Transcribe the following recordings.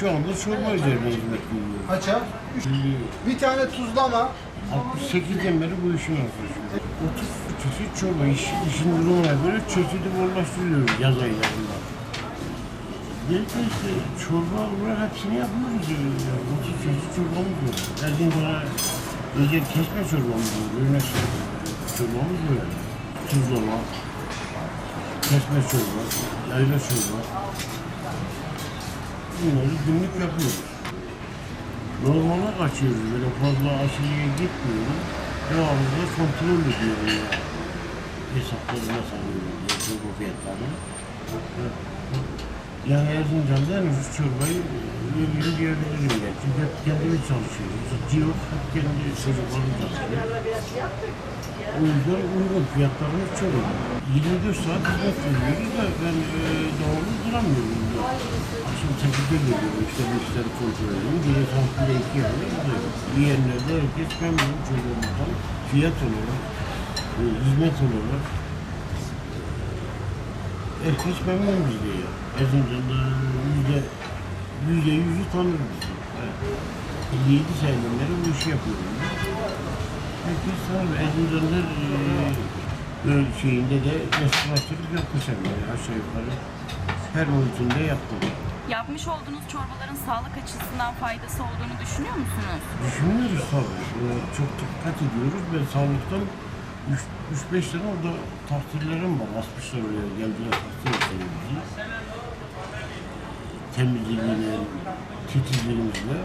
Şu anda çorba üzerine hizmet veriyoruz. Kaça? Üç. Bir tane tuzlama. 68'den beri bu işin yapıyoruz. 30 çeşit çorba, iş, işin durumuna göre çeşidi bollaştırıyoruz yaz aylarında. De işte çorba olarak hepsini yapıyoruz. Yani 30 çeşit çorbamız var. Erzincan'a özel kesme çorbamız var. Örnek çorbamız var. Tuzlama, kesme çorba, yayla çorba. Bunları günlük yapıyoruz. Normala kaçıyoruz böyle fazla aşırıya gitmiyorum. Devamlı kontrol ediyorum ya. Hesaplarına sanıyorum bu fiyatlarını. Yani Erzincan'da en ucuz çorbayı yiyebilirim diyebilirim yani. Çünkü hep kendimiz çalışıyoruz. Ciddi yok, hep kendi çocuklarımız çalışıyor. O yüzden uygun fiyatlarımız çok iyi. 24 saat hizmet veriyoruz da ben e, doğru duramıyorum. Akşam 8'de geliyorum işte bu işleri kontrol ediyorum. Gece saat 1'e 2 yani gidiyorum. Yiyenlerde herkes memnun çocuğumuzdan. Fiyat olarak, e, hizmet olarak herkes memnun bizde ya. Erzincan'da yüzde yüzde yüzü tanır bizi. Evet. 57 seneden beri bu işi yapıyorum. Herkes tanır. Erzincan'da e, şeyinde de restoratörlük yapmışım yani aşağı yukarı. Her boyutunda yaptım. Yapmış olduğunuz çorbaların sağlık açısından faydası olduğunu düşünüyor musunuz? Düşünüyoruz tabii. Ee, çok dikkat ediyoruz. Ben sağlıktan 3-5 tane orada takdirlerim var. Asmışlar oraya geldiler takdir ettiler bizi. Temizliğiyle, titizliğimizle.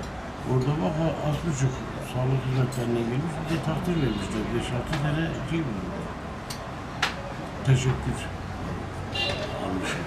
Orada bak az buçuk sağlık hizmetlerine gelmiş. Bir de takdir vermişler. 5-6 tane şey var. Teşekkür almışım.